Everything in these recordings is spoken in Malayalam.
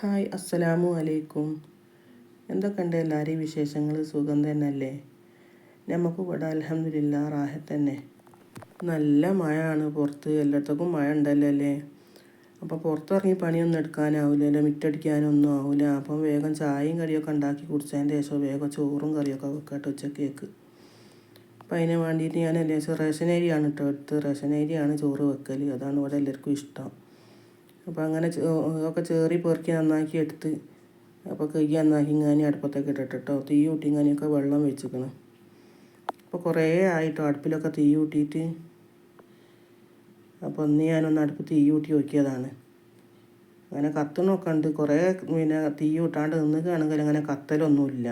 ഹായ് അസ്സലാമു അലൈക്കും. എന്തൊക്കെയുണ്ട് എല്ലാവരെയും വിശേഷങ്ങൾ? സുഖം തന്നെയല്ലേ? നമുക്ക് ഇവിടെ അലഹമില്ല റാഹത്ത് തന്നെ. നല്ല മഴയാണ് പുറത്ത്. എല്ലായിടത്തേക്കും മഴ ഉണ്ടല്ലോ അല്ലേ? അപ്പോൾ പുറത്തിറങ്ങി പണിയൊന്നും എടുക്കാനാവില്ലല്ലോ മിറ്റടിക്കാനൊന്നും ആവില്ല അപ്പം വേഗം ചായയും കറിയൊക്കെ ഉണ്ടാക്കി കുടിച്ചതിന്റെ ശേഷം വേഗം ചോറും കറിയൊക്കെ വെക്കട്ടെ ഉച്ചക്കേക്ക്. അപ്പം അതിന് വേണ്ടിയിട്ട് ഞാൻ ലേശം റേഷൻ അരിയാണ് കേട്ടോ എടുത്ത് റേഷൻ അരിയാണ് ചോറ് വെക്കൽ അതാണ് ഇവിടെ എല്ലാവർക്കും ഇഷ്ടം. അപ്പോൾ അങ്ങനെ ഒക്കെ ചേറി പെറുക്കി നന്നാക്കി എടുത്ത് അപ്പോൾ കൈ നന്നാക്കി ഇങ്ങനെ അടുപ്പത്തേക്ക് ഇട്ടിട്ട് തീ കൂട്ടി ഇങ്ങനെയൊക്കെ വെള്ളം വെച്ചിക്കണം. അപ്പോൾ കുറേ ആയിട്ടോ അടുപ്പിലൊക്കെ തീ കൂട്ടിയിട്ട്. അപ്പോൾ ഒന്ന് ഞാനൊന്ന് അടുപ്പ് തീ കൂട്ടി നോക്കിയതാണ്. അങ്ങനെ കത്തണമൊക്കെ ഉണ്ട്. കുറേ പിന്നെ തീ കൂട്ടാണ്ട് നിന്നുകയാണെങ്കിൽ അങ്ങനെ കത്തലൊന്നുമില്ല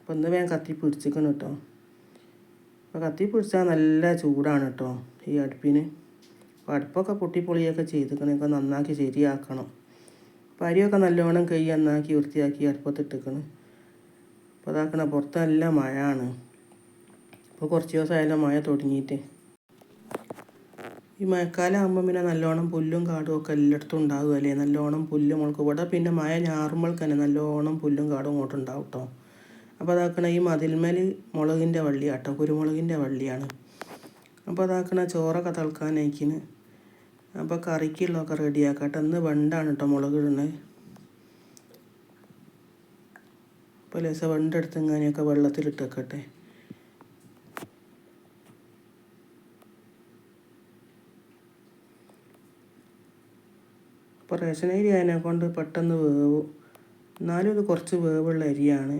അപ്പോൾ ഒന്ന് വേഗം കത്തി പിടിച്ചിക്കണം കേട്ടോ അപ്പോൾ കത്തി പിടിച്ചാൽ നല്ല ചൂടാണ് കേട്ടോ ഈ അടുപ്പിന്. അടുപ്പൊക്കെ പൊട്ടിപ്പൊളിയൊക്കെ ചെയ്തിക്കണൊക്കെ നന്നാക്കി ശരിയാക്കണം. പരിയൊക്കെ നല്ലോണം കൈ നന്നാക്കി വൃത്തിയാക്കി അടുപ്പത്തിട്ടിക്കണം അപ്പോൾ അതാക്കണ പുറത്ത് നല്ല മഴയാണ്. ഇപ്പോൾ കുറച്ച് ദിവസമായാലും മഴ തുടങ്ങിയിട്ട്. ഈ മഴക്കാലം ആകുമ്പോൾ പിന്നെ നല്ലോണം പുല്ലും കാടും ഒക്കെ എല്ലായിടത്തും ഉണ്ടാകും അല്ലേ? നല്ലോണം പുല്ലും മുളക്ക്. ഇവിടെ പിന്നെ മഴ ഞാറുമ്പോൾ തന്നെ നല്ലോണം പുല്ലും കാടും ഇങ്ങോട്ട് ഉണ്ടാവും കേട്ടോ അപ്പോൾ അതാക്കണ ഈ മതിൽമേൽ മുളകിന്റെ വള്ളിയാട്ടോ കുരുമുളകിന്റെ വള്ളിയാണ്. അപ്പോൾ അതാക്കണ ചോറൊക്കെ തിളക്കാനയക്കിന്. അപ്പോൾ കറിക്കുള്ളതൊക്കെ റെഡിയാക്കട്ടെ. ഇന്ന് വെണ്ടാണ് കേട്ടോ മുളക് ഇടുന്നത് അപ്പോൾ ലേസ വെണ്ടെടുത്ത് ഇങ്ങനെയൊക്കെ വെള്ളത്തിലിട്ട് വെക്കട്ടെ അപ്പോൾ റേഷൻ അരി അതിനെ കൊണ്ട് പെട്ടെന്ന് വേവും. എന്നാലും ഇത് കുറച്ച് വേവുള്ള അരിയാണ്.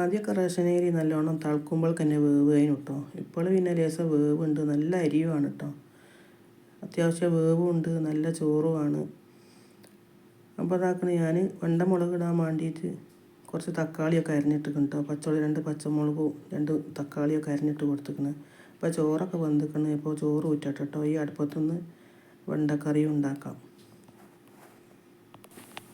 ആദ്യമൊക്കെ റേഷൻ അരി നല്ലോണം തിളക്കുമ്പോൾ തന്നെ വേവ് കഴിഞ്ഞു കേട്ടോ ഇപ്പോൾ പിന്നെ ലേശം വേവുണ്ട്. നല്ല അരിയുമാണ് കേട്ടോ അത്യാവശ്യം വേവുണ്ട് നല്ല ചോറുമാണ് അപ്പോൾ അതാക്കണേ ഞാൻ വെണ്ടമുളക് ഇടാൻ വേണ്ടിയിട്ട് കുറച്ച് തക്കാളിയൊക്കെ അരിഞ്ഞിട്ടിക്കണം കേട്ടോ പച്ചമുളക് രണ്ട് പച്ചമുളകും രണ്ട് തക്കാളിയൊക്കെ അരിഞ്ഞിട്ട് കൊടുത്തിരിക്കുന്നത് അപ്പോൾ ചോറൊക്കെ വെന്തിക്കണം ഇപ്പോൾ ചോറ് ഊറ്റട്ടെ കേട്ടോ ഈ അടുപ്പത്തുനിന്ന് വെണ്ടക്കറിയും ഉണ്ടാക്കാം.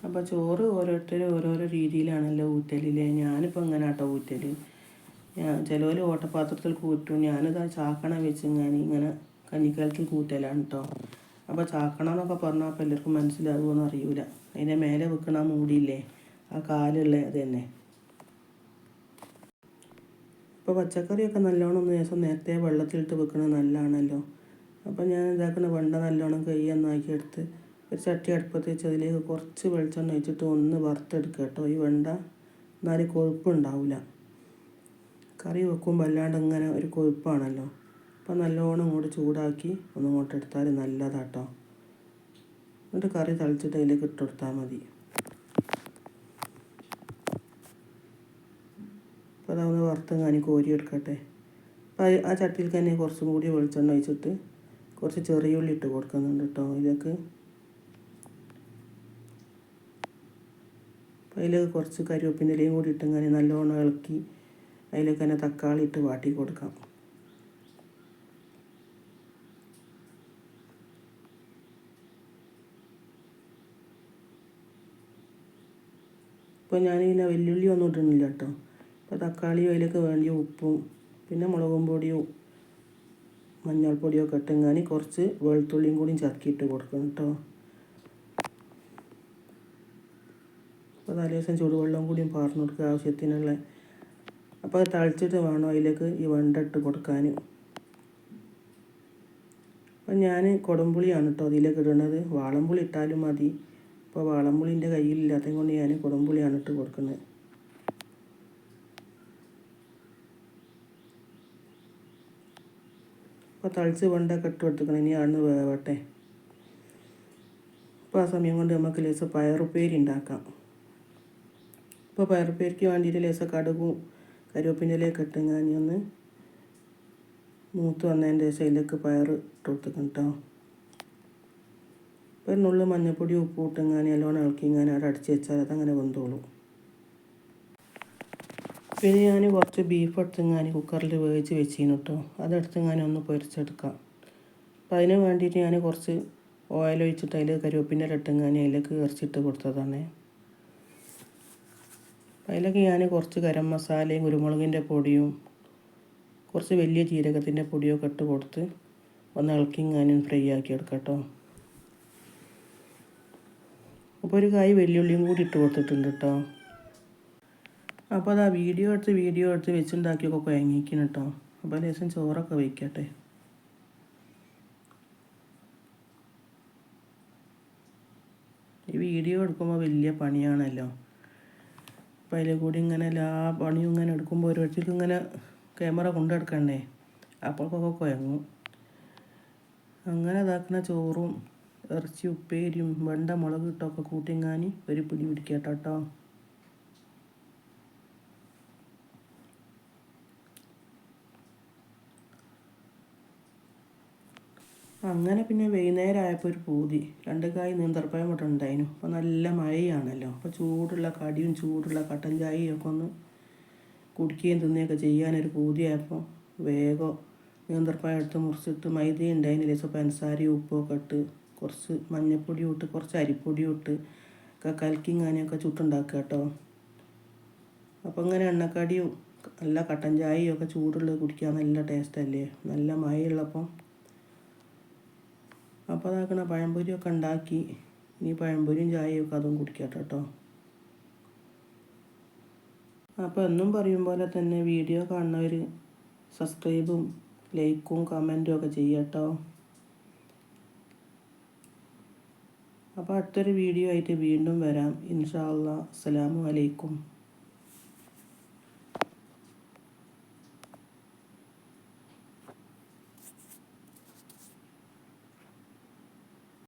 അപ്പോൾ ചോറ് ഓരോരുത്തരും ഓരോരോ രീതിയിലാണല്ലോ ഊറ്റലില്ലേ? ഞാനിപ്പോൾ ഇങ്ങനെ കേട്ടോ ഊറ്റൽ ചിലവർ ഓട്ടപാത്രത്തിൽ കൂറ്റും. ഞാനിതാ ചാക്കണ വെച്ച് ഞാൻ ഇങ്ങനെ കഞ്ഞിക്കാലത്തിൽ കൂറ്റലാണ് കേട്ടോ അപ്പോൾ ചാക്കണം എന്നൊക്കെ പറഞ്ഞാൽ അപ്പോൾ എല്ലാവർക്കും മനസ്സിലാകുമെന്ന് അറിയൂല. അതിന്റെ മേലെ വെക്കണ മൂടിയില്ലേ? ആ കാലുള്ള അത് തന്നെ. ഇപ്പോൾ പച്ചക്കറിയൊക്കെ നല്ലോണം ഒന്ന് ദിവസം നേരത്തെ വെള്ളത്തിലിട്ട് വെക്കണത് നല്ലതാണല്ലോ അപ്പോൾ ഞാൻ ഇതാക്കണ വെണ്ട നല്ലോണം കൈ നന്നാക്കി എടുത്ത് ഒരു ചട്ടി അടുപ്പത്ത് വെച്ച് അതിലേക്ക് കുറച്ച് വെളിച്ചെണ്ണ ഒഴിച്ചിട്ട് ഒന്ന് വറുത്തെടുക്കുക കേട്ടോ ഈ വെണ്ട എന്നാലും കൊഴുപ്പുണ്ടാവില്ല കറി വെക്കുമ്പോൾ അല്ലാണ്ട് ഇങ്ങനെ ഒരു കൊഴുപ്പാണല്ലോ. അപ്പോൾ നല്ലോണം ഇങ്ങോട്ട് ചൂടാക്കി ഒന്ന് ഇങ്ങോട്ട് എടുത്താൽ നല്ലതാട്ടോ. എന്നിട്ട് കറി തളിച്ചിട്ട് അതിലേക്ക് ഇട്ട് കൊടുത്താൽ മതി. അപ്പോൾ അതൊന്ന് വറുത്ത് ഞാൻ കോരി എടുക്കട്ടെ. അപ്പോൾ ആ ചട്ടിയിൽ തന്നെ കുറച്ചും കൂടി വെളിച്ചെണ്ണ ഒഴിച്ചിട്ട് കുറച്ച് ചെറിയ ഉള്ളി ഇട്ട് കൊടുക്കുന്നുണ്ട് കേട്ടോ ഇതിലേക്ക്. അപ്പോൾ അതിലേക്ക് കുറച്ച് കരിവേപ്പിന്റെ ഇലയും കൂടി ഇട്ട് കാണി നല്ലോണം ഇളക്കി അതിലേക്ക് തന്നെ തക്കാളി ഇട്ട് വാട്ടി കൊടുക്കാം. ഇപ്പോൾ ഞാനിങ്ങനെ വെല്ലുള്ളി ഒന്നും ഇടുന്നില്ല കേട്ടോ. ഇപ്പോൾ തക്കാളിയും അതിലേക്ക് വേണ്ടിയ ഉപ്പും പിന്നെ മുളകും പൊടിയും മഞ്ഞൾപ്പൊടിയൊക്കെ ഇട്ടെങ്ങാനി കുറച്ച് വെളുത്തുള്ളിയും കൂടിയും ചതക്കിയിട്ട് കൊടുക്കണം കേട്ടോ. അപ്പോൾ തലേദിവസം ചൂടുവെള്ളം കൂടിയും പാർന്നു കൊടുക്കുക ആവശ്യത്തിനുള്ള. അപ്പോൾ അത് തളിച്ചിട്ട് വേണം അതിലേക്ക് ഈ വെണ്ട ഇട്ട് കൊടുക്കാൻ. അപ്പം ഞാൻ കുടംപുളിയാണ് കേട്ടോ അതിലേക്ക് ഇടുന്നത് വാളംപുളി ഇട്ടാലും മതി. ഇപ്പോൾ വാളമ്പുളിന്റെ കയ്യിലില്ലാത്തത് കൊണ്ട് ഞാൻ കുടംപുളിയാണ് ഇട്ട് കൊടുക്കുന്നത്. അപ്പോൾ തളിച്ച് വെണ്ടൊക്കെ ഇട്ട് കൊടുക്കണം ഇനി ആണ് വേവട്ടെ. ഇപ്പോൾ ആ സമയം കൊണ്ട് നമുക്ക് ലേസ പയറുപ്പേരി ഉണ്ടാക്കാം. ഇപ്പോൾ പയറുപ്പേരിക്ക് വേണ്ടിയിട്ട് ലേസ കടുകും കരുവേപ്പിന്റെലേക്ക് ഇട്ട് ഒന്ന് മൂത്ത് വന്നതിന്റെ ശേഷം അതിലേക്ക് പയർ ഇട്ട് കൊടുത്തേക്കും കേട്ടോ ഇപ്പോൾ ഒരു നുള്ളു മഞ്ഞൾപ്പൊടി ഉപ്പ് ഇട്ടെങ്ങാൻ നല്ലോണം ഇളക്കി ഇങ്ങനെ അവിടെ അടിച്ച് വെച്ചാൽ അതങ്ങനെ വെന്തോളും. പിന്നെ ഞാൻ കുറച്ച് ബീഫ് എടുത്തെങ്ങാൻ കുക്കറിൽ വേവിച്ച് വെച്ചിരുന്നു കേട്ടോ അതെടുത്തെങ്ങാൻ ഒന്ന് പൊരിച്ചെടുക്കാം. അപ്പം അതിന് വേണ്ടിയിട്ട് ഞാൻ കുറച്ച് ഓയിൽ ഒഴിച്ചിട്ട് അതിൽ കരുവേപ്പിന്റെ ഇട്ടെങ്ങാൻ അതിലേക്ക് ഇറച്ചിട്ട് കൊടുത്തതാണ്. അതിലേക്ക് ഞാൻ കുറച്ച് ഗരം മസാലയും കുരുമുളകിന്റെ പൊടിയും കുറച്ച് വലിയ ജീരകത്തിന്റെ പൊടിയൊക്കെ ഇട്ട് കൊടുത്ത് ഒന്ന് ഇളക്കി ഞാനും ഫ്രൈ ആക്കി എടുക്കാം കേട്ടോ അപ്പോൾ ഒരു കായ് വെല്ലുള്ളിയും കൂടി ഇട്ട് കൊടുത്തിട്ടുണ്ട് കേട്ടോ അപ്പോൾ അത് ആ വീഡിയോ എടുത്ത് വീഡിയോ എടുത്ത് വെച്ചുണ്ടാക്കിയൊക്കെ കുഴങ്ങിക്കണം കേട്ടോ അപ്പോൾ ലേശം ചോറൊക്കെ വയ്ക്കട്ടെ ഈ വീഡിയോ എടുക്കുമ്പോൾ വലിയ പണിയാണല്ലോ. അപ്പോൾ അതിൽ കൂടി ഇങ്ങനെ എല്ലാ പണിയും ഇങ്ങനെ എടുക്കുമ്പോൾ ഓരോരുത്തർക്കും ഇങ്ങനെ ക്യാമറ കൊണ്ടെടുക്കണ്ടേ അപ്പോഴൊക്കെ കുഴങ്ങും അങ്ങനെ ഇതാക്കുന്ന ചോറും ഇറച്ചി ഉപ്പേരിയും വെണ്ട മുളക് ഇട്ടൊക്കെ കൂട്ടിങ്ങാനി ഒരു പിടി പിടിക്കട്ടോ കേട്ടോ അങ്ങനെ പിന്നെ വൈകുന്നേരം ആയപ്പോൾ ഒരു പൂതി. രണ്ട് കായ് നീന്തർപ്പായം ഇവിടെ ഉണ്ടായിരുന്നു അപ്പോൾ നല്ല മഴയാണല്ലോ. അപ്പോൾ ചൂടുള്ള കടിയും ചൂടുള്ള കട്ടൻ ചായയും ഒക്കെ ഒന്ന് കുടിക്കുകയും തിന്നുകയൊക്കെ ചെയ്യാനൊരു പൂതിയായപ്പോൾ വേഗം നീന്തർപ്പായം എടുത്ത് മുറിച്ചിട്ട് മൈദ ഉണ്ടായിരുന്നില്ല ലേശം പഞ്ചസാരയും ഉപ്പൊക്കെ ഇട്ട് കുറച്ച് മഞ്ഞൾപ്പൊടി ഇട്ട് കുറച്ച് അരിപ്പൊടി ഇട്ട് ഒക്കെ കലക്കി ഇങ്ങനെയൊക്കെ ചുട്ടുണ്ടാക്കുക കേട്ടോ. അപ്പോൾ ഇങ്ങനെ എണ്ണക്കടിയും നല്ല കട്ടൻ ചായയും ഒക്കെ ചൂടുള്ളത് കുടിക്കാൻ നല്ല ടേസ്റ്റല്ലേ നല്ല മഴയുള്ളപ്പം അപ്പോൾ അതാക്കണ പഴംപൊരിയൊക്കെ ഉണ്ടാക്കി ഇനി പഴംപൊരിയും ചായയും ഒക്കെ അതും കുടിക്കാം കേട്ടോ അപ്പോൾ എന്നും പറയും പോലെ തന്നെ വീഡിയോ കാണുന്നവർ സബ്സ്ക്രൈബും ലൈക്കും കമന്റും ഒക്കെ ചെയ്യട്ടോ അപ്പോൾ അടുത്തൊരു വീഡിയോ ആയിട്ട് വീണ്ടും വരാം. ഇൻഷാ അല്ലാ അസ്സലാമു അലൈക്കും.